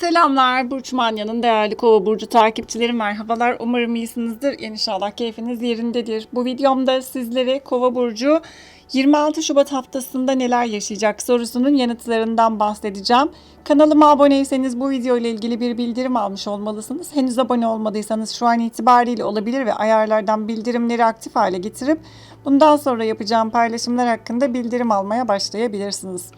Selamlar Burç Manya'nın değerli kova burcu takipçileri merhabalar. Umarım iyisinizdir. İnşallah keyfiniz yerindedir. Bu videomda sizlere kova burcu 26 Şubat haftasında neler yaşayacak sorusunun yanıtlarından bahsedeceğim. Kanalıma aboneyseniz bu video ile ilgili bir bildirim almış olmalısınız. Henüz abone olmadıysanız şu an itibariyle olabilir ve ayarlardan bildirimleri aktif hale getirip bundan sonra yapacağım paylaşımlar hakkında bildirim almaya başlayabilirsiniz.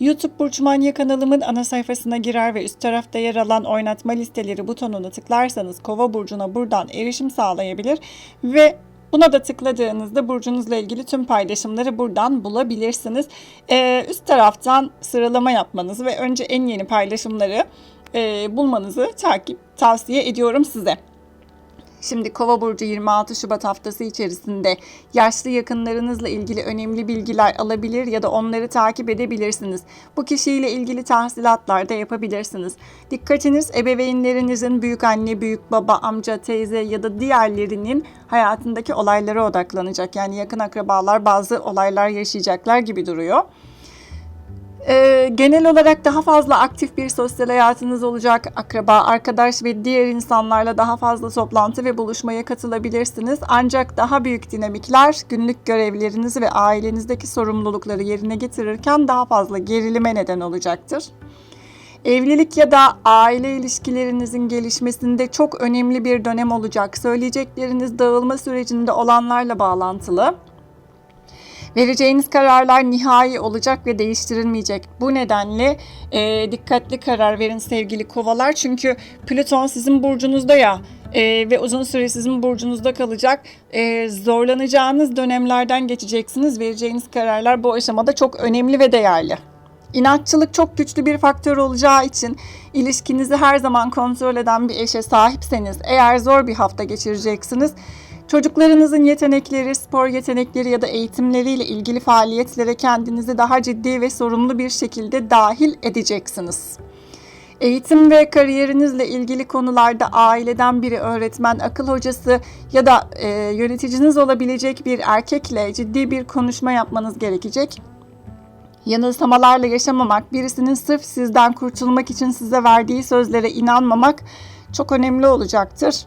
YouTube Burç Manya kanalımın ana sayfasına girer ve üst tarafta yer alan oynatma listeleri butonuna tıklarsanız Kova burcuna buradan erişim sağlayabilir ve Buna da tıkladığınızda burcunuzla ilgili tüm paylaşımları buradan bulabilirsiniz. Ee, üst taraftan sıralama yapmanızı ve önce en yeni paylaşımları e, bulmanızı takip tavsiye ediyorum size. Şimdi Kova burcu 26 Şubat haftası içerisinde yaşlı yakınlarınızla ilgili önemli bilgiler alabilir ya da onları takip edebilirsiniz. Bu kişiyle ilgili tahsilatlar da yapabilirsiniz. Dikkatiniz ebeveynlerinizin büyük anne, büyük baba, amca, teyze ya da diğerlerinin hayatındaki olaylara odaklanacak. Yani yakın akrabalar bazı olaylar yaşayacaklar gibi duruyor. Ee, genel olarak daha fazla aktif bir sosyal hayatınız olacak. Akraba, arkadaş ve diğer insanlarla daha fazla toplantı ve buluşmaya katılabilirsiniz. Ancak daha büyük dinamikler günlük görevlerinizi ve ailenizdeki sorumlulukları yerine getirirken daha fazla gerilime neden olacaktır. Evlilik ya da aile ilişkilerinizin gelişmesinde çok önemli bir dönem olacak. Söyleyecekleriniz dağılma sürecinde olanlarla bağlantılı. Vereceğiniz kararlar nihai olacak ve değiştirilmeyecek. Bu nedenle e, dikkatli karar verin sevgili kovalar. Çünkü Plüton sizin burcunuzda ya e, ve uzun süre sizin burcunuzda kalacak. E, zorlanacağınız dönemlerden geçeceksiniz. Vereceğiniz kararlar bu aşamada çok önemli ve değerli. İnatçılık çok güçlü bir faktör olacağı için ilişkinizi her zaman kontrol eden bir eşe sahipseniz eğer zor bir hafta geçireceksiniz. Çocuklarınızın yetenekleri, spor yetenekleri ya da eğitimleriyle ilgili faaliyetlere kendinizi daha ciddi ve sorumlu bir şekilde dahil edeceksiniz. Eğitim ve kariyerinizle ilgili konularda aileden biri öğretmen, akıl hocası ya da e, yöneticiniz olabilecek bir erkekle ciddi bir konuşma yapmanız gerekecek. Yanılsamalarla yaşamamak, birisinin sırf sizden kurtulmak için size verdiği sözlere inanmamak çok önemli olacaktır.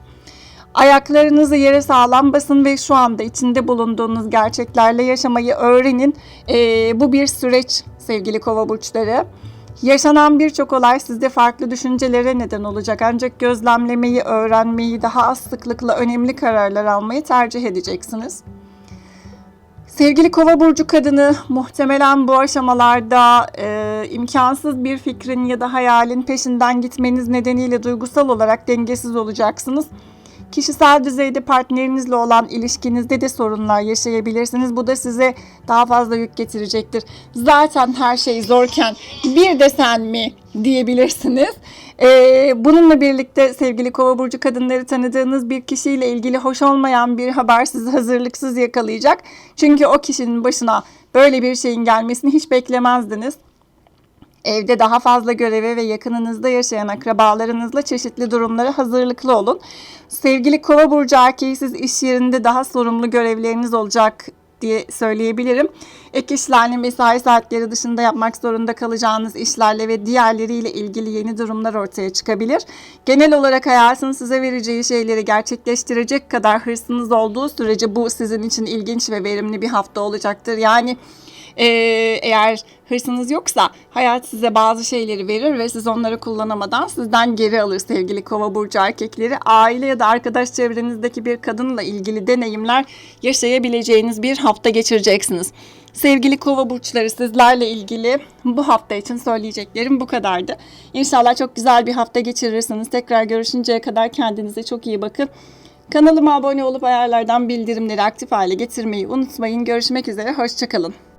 Ayaklarınızı yere sağlam basın ve şu anda içinde bulunduğunuz gerçeklerle yaşamayı öğrenin. Ee, bu bir süreç sevgili kova burçları. Yaşanan birçok olay sizde farklı düşüncelere neden olacak ancak gözlemlemeyi, öğrenmeyi, daha az sıklıkla önemli kararlar almayı tercih edeceksiniz. Sevgili kova burcu kadını muhtemelen bu aşamalarda e, imkansız bir fikrin ya da hayalin peşinden gitmeniz nedeniyle duygusal olarak dengesiz olacaksınız. Kişisel düzeyde partnerinizle olan ilişkinizde de sorunlar yaşayabilirsiniz. Bu da size daha fazla yük getirecektir. Zaten her şey zorken bir de sen mi diyebilirsiniz. Ee, bununla birlikte sevgili kova burcu kadınları tanıdığınız bir kişiyle ilgili hoş olmayan bir haber sizi hazırlıksız yakalayacak. Çünkü o kişinin başına böyle bir şeyin gelmesini hiç beklemezdiniz. Evde daha fazla göreve ve yakınınızda yaşayan akrabalarınızla çeşitli durumlara hazırlıklı olun. Sevgili kova burcu erkeği siz iş yerinde daha sorumlu görevleriniz olacak diye söyleyebilirim. Ek işlerle mesai saatleri dışında yapmak zorunda kalacağınız işlerle ve diğerleriyle ilgili yeni durumlar ortaya çıkabilir. Genel olarak hayatın size vereceği şeyleri gerçekleştirecek kadar hırsınız olduğu sürece bu sizin için ilginç ve verimli bir hafta olacaktır. Yani ee, eğer hırsınız yoksa hayat size bazı şeyleri verir ve siz onları kullanamadan sizden geri alır sevgili kova burcu erkekleri. Aile ya da arkadaş çevrenizdeki bir kadınla ilgili deneyimler yaşayabileceğiniz bir hafta geçireceksiniz. Sevgili kova burçları sizlerle ilgili bu hafta için söyleyeceklerim bu kadardı. İnşallah çok güzel bir hafta geçirirsiniz. Tekrar görüşünceye kadar kendinize çok iyi bakın. Kanalıma abone olup ayarlardan bildirimleri aktif hale getirmeyi unutmayın. Görüşmek üzere, hoşçakalın.